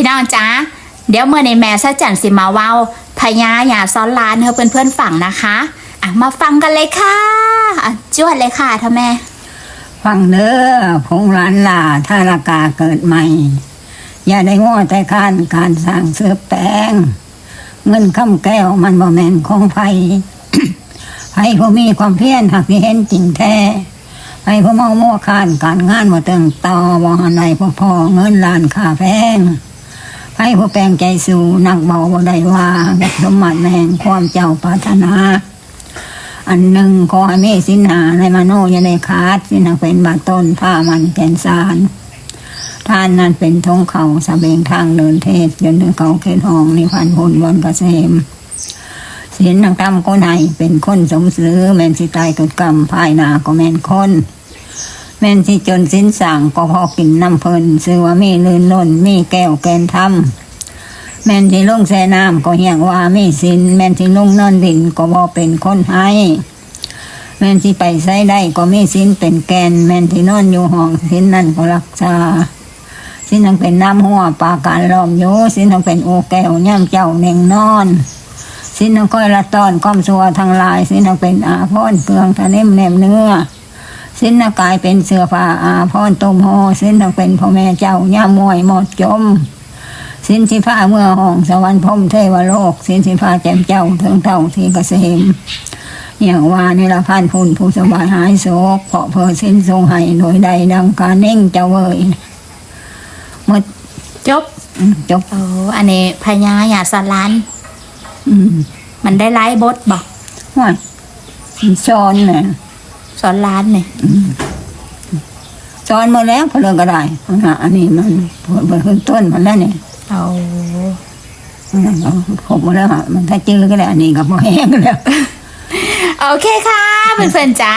พี่น้องจ้าเดี๋ยวเมื่อในแม่ซะจันสิมาเว้าพญาอย่าซ้อนล้านเฮาเพื่อนๆฟังนะคะอะมาฟังกันเลยค่ะจวดเลยค่ะท่าแม่ ฟังเด้อพงหลานลาถ้ารากาเกิดใหม่ อย่าได้ง้อแต่คร้านการสร้างเสื้อแปลงเงินคำแก้วมันบ่แมนของไผไผผู้มีความเพียรหักที่เห็นจริงแท้ไผผู้เมามั่วคานการงานบ่เติงต่อบ่หันใดบ่พอเงินล้านค่าแพง ไผผู้แปลงใจสู่นักเบาบ่ได้ว่าสมบัติแห่งความเจ้าปรารถนา อันหนึ่งขอให้มีสินหาในมโนยในขาดสินหาเป็นบาต้นผ้ามันแกนสารท่านนั้นเป็นทงเขาสะเบงทางเดินเทศยนเนื้อเขาเขตห้องนิพันธ์พลวันเกษมศีลทางธรรมก็ไหนเป็นคนสมซื้อแมนสิตายกดกรรมภายนาก็แมนคน แม่นสิจนสินสั่งก็พอกินน้ำเพลินซื้อว่ามีลื่นล้นมีแก้วแกนทำแม่นที่ลงแช่น้ำก็เหียงว่ามีสิน แม่นที่ลงนอนดินก็บ่เป็นคนให้แม่นที่ไปใช้ได้ก็มีสินเป็นแกน แม่นที่นอนอยู่ห้องสินนั่นก็รักษาสินทั้งเป็นน้ำหัวปาการล้อมโยสินทั้งเป็นโอแก้วย่ำเจ้าเน่งนอนสินทั้งก้อยละตอนก้อมสัวทางลายสินทั้งเป็นอาพรเกลืองทะเนมแนมเนื้อ สินทั้งกายเป็นเสื้อผ้าอาพรต้มห่อสินทั้งเป็นพ่อแม่เจ้าย่ามวยหมดจม สินสิฟ้าเมื่อห้องสวรรค์พรหมเทวโลก สินสิฟ้าแจ่มเจ้าเทิงเท่าที่เกษมอย่างว่านี่ละพันพุนผู้สบายหายโศกเพราะเพอสินทรงให้โดยใดดังการเน่งเจ้าเวยหมดจบอืมจบโอ้อันนี้พญาอย่าซ้อนล้านอืมมันได้ไล่บทบอกว่าช้อนเนี่ย ซ้อนร้านเนี่ยช้อนมาแล้วเพนเรื่องก็ได้อานะอันนี้มันมันขึ้นต้นมันแล้วเนี่ยเอาผมมาแล้วมันถ้าจื้อก็ได้อันนี้ก็พอแห้งแล้ว โอเคค่ะเพื่อนๆจ้า